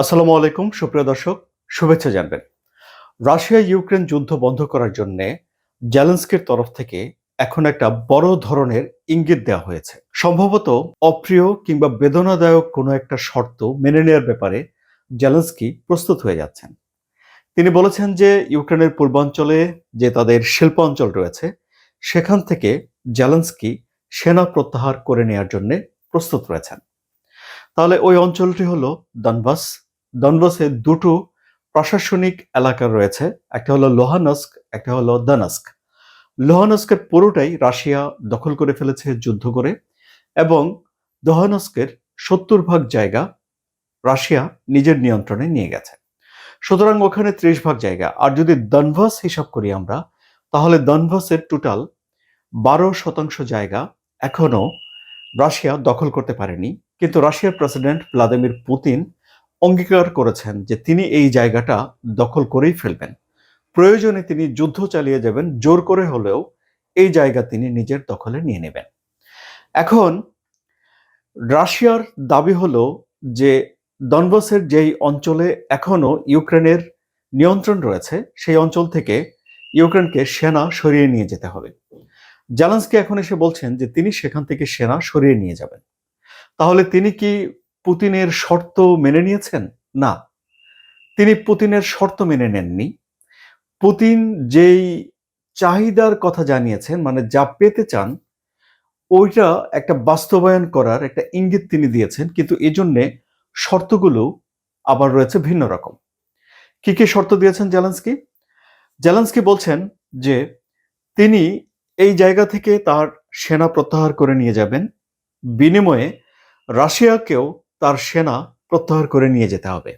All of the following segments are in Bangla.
আসসালামু আলাইকুম, সুপ্রিয় দর্শক, শুভেচ্ছা জানবেন। রাশিয়া ইউক্রেন যুদ্ধ বন্ধ করার জন্য জ্যালেন্সকির তরফ থেকে এখন একটা বড় ধরনের ইঙ্গিত দেওয়া হয়েছে। সম্ভবত অপ্রিয় কিংবা বেদনাদায়ক কোনো একটা শর্ত মেনে নেওয়ার ব্যাপারে জ্যালেন্সকি প্রস্তুত হয়ে যাচ্ছেন। তিনি বলেছেন যে, ইউক্রেনের পূর্বাঞ্চলে যে তাদের শিল্পাঞ্চল রয়েছে, সেখান থেকে জ্যালেন্সকি সেনা প্রত্যাহার করে নেওয়ার জন্য প্রস্তুত রয়েছেন। তাহলে ওই অঞ্চলটি হলো দনবাস দনবাসে দুটো প্রশাসনিক এলাকা রয়েছে। একটা হলো লোহানস্ক একটা হলো দানস্ক লোহানস্কের পুরোটাই রাশিয়া দখল করে ফেলেছে যুদ্ধ করে এবং দোহানস্কের সত্তর ভাগ জায়গা রাশিয়া নিজের নিয়ন্ত্রণে নিয়ে গেছে। সুতরাং ওখানে ত্রিশ ভাগ জায়গা। আর যদি দনভাস হিসাব করি আমরা, তাহলে দনভাসের টোটাল বারো শতাংশ জায়গা এখনও রাশিয়া দখল করতে পারেনি। কিন্তু রাশিয়ার প্রেসিডেন্ট ভ্লাদিমির পুতিন অঙ্গীকার করেছেন যে তিনি এই জায়গাটা দখল করেই ফেলবেন। প্রয়োজনে তিনি যুদ্ধ চালিয়ে যাবেন, জোর করে হলেও এই জায়গা তিনি নিজের দখলে নিয়ে নেবেন। এখন রাশিয়ার দাবি হলো যে দনবাসের যেই অঞ্চলে এখনও ইউক্রেনের নিয়ন্ত্রণ রয়েছে, সেই অঞ্চল থেকে ইউক্রেনকে সেনা সরিয়ে নিয়ে যেতে হবে। জালান্সকি এখন এসে বলছেন যে তিনি সেখান থেকে সেনা সরিয়ে নিয়ে যাবেন। তাহলে তিনি কি পুতিনের শর্ত মেনে নিয়েছেন? না। তিনি পুতিনের শর্ত মেনে নেননি। পুতিন যেই চাহিদার কথা জানিয়েছেন মানে যা পেতে চান, ওইটা একটা বাস্তবায়ন করার একটা ইঙ্গিত তিনি দিয়েছেন, কিন্তু এজন্যে শর্তগুলো আবার রয়েছে ভিন্ন রকম। কি কি শর্ত দিয়েছেন জেলেন্সকি? জেলেন্সকি বলছেন যে, তিনি এই জায়গা থেকে তার সেনা প্রত্যাহার করে নিয়ে যাবেন। বিনিময়ে রাশিয়াকেও তার সেনা প্রত্যাহার করে নিয়ে যেতে হবে।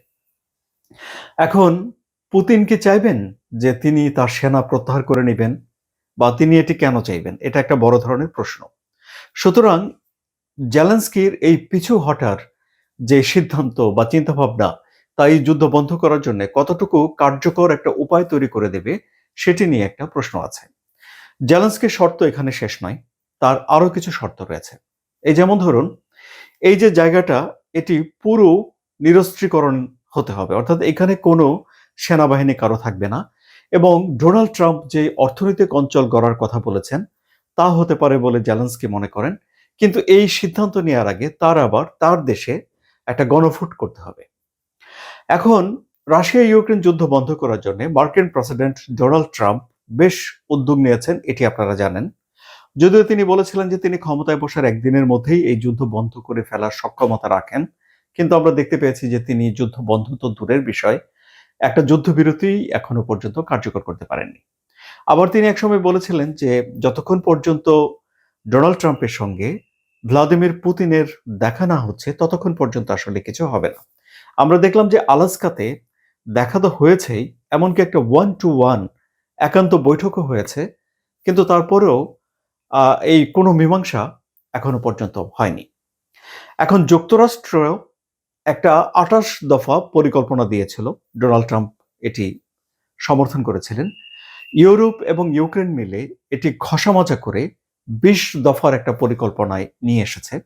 এখন পুতিন কি চাইবেন যে তিনি তার সেনা প্রত্যাহার করে নেবেন বা তিনি এটি কেন চাইবেন? এটা একটা বড় ধরনের প্রশ্ন। সুতরাং জেলেন্সকির এই পিছু হটার যে সিদ্ধান্ত বা চিন্তাভাবনা, তাই যুদ্ধ বন্ধ করার জন্য কতটুকু কার্যকর একটা উপায় তৈরি করে দেবে, সেটি নিয়ে একটা প্রশ্ন আছে। জেলেন্সকির শর্ত এখানে শেষ নয়, তার আরও কিছু শর্ত রয়েছে। এই যেমন ধরুন, এই যে জায়গাটা এটি পুরো নিরস্ত্রীকরণ হতে হবে। অর্থাৎ এখানে কোনো সেনাবাহিনী কারও থাকবে না এবং ডোনাল্ড ট্রাম্প যে অর্থনৈতিক অঞ্চল গড়ার কথা বলেছেন, তা হতে পারে বলে জ্যালেন্সকি মনে করেন। কিন্তু এই সিদ্ধান্ত নেওয়ার আগে তার আবার তার দেশে একটা গণফুট করতে হবে। এখন রাশিয়া ইউক্রেন যুদ্ধ বন্ধ করার জন্য মার্কিন প্রেসিডেন্ট ডোনাল্ড ট্রাম্প বেশ উদ্যোগ নিয়েছেন, এটি আপনারা জানেন। যদিও তিনি বলেছিলেন যে তিনি ক্ষমতায় বসার একদিনের মধ্যেই এই যুদ্ধ বন্ধ করে ফেলার সক্ষমতা রাখেন, কিন্তু আমরা দেখতে পেয়েছি যে তিনি যুদ্ধ বন্ধ তো দূরের বিষয়, একটা যুদ্ধবিরতি এখনও পর্যন্ত কার্যকর করতে পারেননি। আবার তিনি একসময় বলেছিলেন যে যতক্ষণ পর্যন্ত ডোনাল্ড ট্রাম্পের সঙ্গে ভ্লাদিমির পুতিনের দেখা না হচ্ছে, ততক্ষণ পর্যন্ত আসলে কিছু হবে না। আমরা দেখলাম যে আলাস্কাতে দেখা তো হয়েছেই, এমনকি একটা ওয়ান টু ওয়ান একান্ত বৈঠকও হয়েছে, কিন্তু তারপরেও এই কোনো মীমাংসা এখনও পর্যন্ত হয়নি। এখন যুক্তরাষ্ট্র একটা আঠাশ দফা পরিকল্পনা দিয়েছিল। ডোনাল্ড ট্রাম্প এটি সমর্থন করেছিলেন। ইউরোপ এবং ইউক্রেন মিলে এটি ঘষামজা করে বিশ দফার একটা পরিকল্পনায় নিয়ে এসেছে।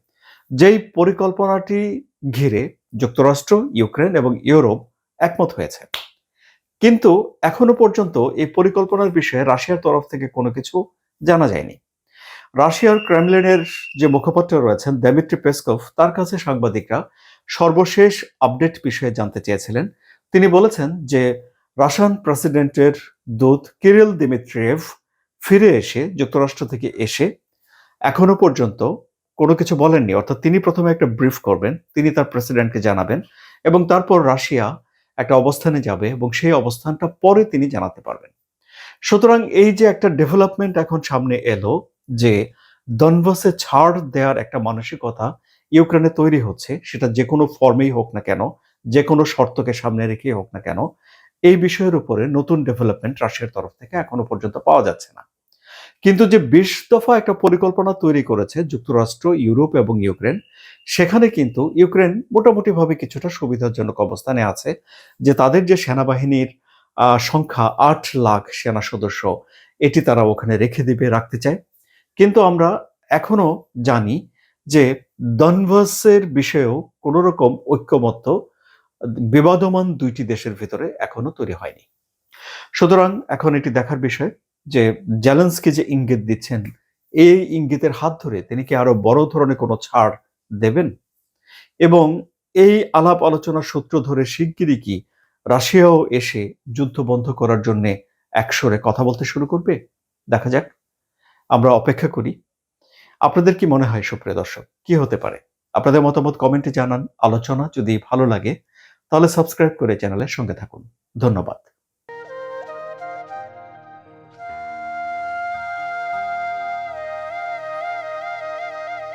যেই পরিকল্পনাটি ঘিরে যুক্তরাষ্ট্র, ইউক্রেন এবং ইউরোপ একমত হয়েছে। কিন্তু এখনও পর্যন্ত এই পরিকল্পনার বিষয়ে রাশিয়ার তরফ থেকে কোনো কিছু জানা যায়নি। রাশিয়ার ক্রেমলিনের যে মুখপাত্র রয়েছেন দেমিত্রি পেসকভ, তার কাছে সাংবাদিকরা সর্বশেষ আপডেট বিষয়ে জানতে চেয়েছিলেন। তিনি বলেছেন যে রাশিয়ান প্রেসিডেন্টের দূত কিরিল দিমিত্রিয়েভ ফিরে এসে, যুক্তরাষ্ট্র থেকে এসে এখনও পর্যন্ত কোনো কিছু বলেননি। অর্থাৎ তিনি প্রথমে একটা ব্রিফ করবেন, তিনি তার প্রেসিডেন্টকে জানাবেন এবং তারপর রাশিয়া একটা অবস্থানে যাবে এবং সেই অবস্থানটা পরে তিনি জানাতে পারবেন। সুতরাং এই যে একটা ডেভেলপমেন্ট এখন সামনে এলো যে দনবাসে ছাড় দেওয়ার একটা মানসিকতা ইউক্রেনে তৈরি হচ্ছে, সেটা যে কোনো ফর্মেই হোক না কেন, যে কোনো শর্তকে সামনে রেখেই হোক না কেন, এই বিষয়ের উপরে নতুন ডেভেলপমেন্ট রাশিয়ার তরফ থেকে এখনও পর্যন্ত পাওয়া যাচ্ছে না। কিন্তু যে বিশ দফা একটা পরিকল্পনা তৈরি করেছে যুক্তরাষ্ট্র, ইউরোপ এবং ইউক্রেন, সেখানে কিন্তু ইউক্রেন মোটামুটিভাবে কিছুটা সুবিধাজনক অবস্থানে আছে, যে তাদের যে সেনাবাহিনীর সংখ্যা আট লাখ সেনা সদস্য, এটি তারা ওখানে রেখে দিবে, রাখতে চায়। কিন্তু আমরা এখনও জানি যে দনভাসের বিষয়েও কোনো রকম ঐক্যমত্য, বিবাদমান দুইটি দেশের ভিতরে এখনও তৈরি হয়নি। সুতরাং এখন এটি দেখার বিষয় যে জ্যালেন্সকে যে ইঙ্গিত দিচ্ছেন, এই ইঙ্গিতের হাত ধরে তিনি কি আরও বড় ধরনের কোনো ছাড় দেবেন? এবং এই আলাপ আলোচনার সূত্র ধরে শিগগিরই কি রাশিয়াও এসে যুদ্ধ বন্ধ করার জন্য একসরে কথা বলতে শুরু করবে? দেখা যাক। আমরা অপেক্ষা করি। আপনাদের কি মনে হয়, সুপ্রিয় দর্শক, কি হতে পারে? আপনাদের মতামত কমেন্টে জানান, আলোচনা যদি ভালো লাগে, তাহলে সাবস্ক্রাইব করে চ্যানেলের সঙ্গে থাকুন। ধন্যবাদ।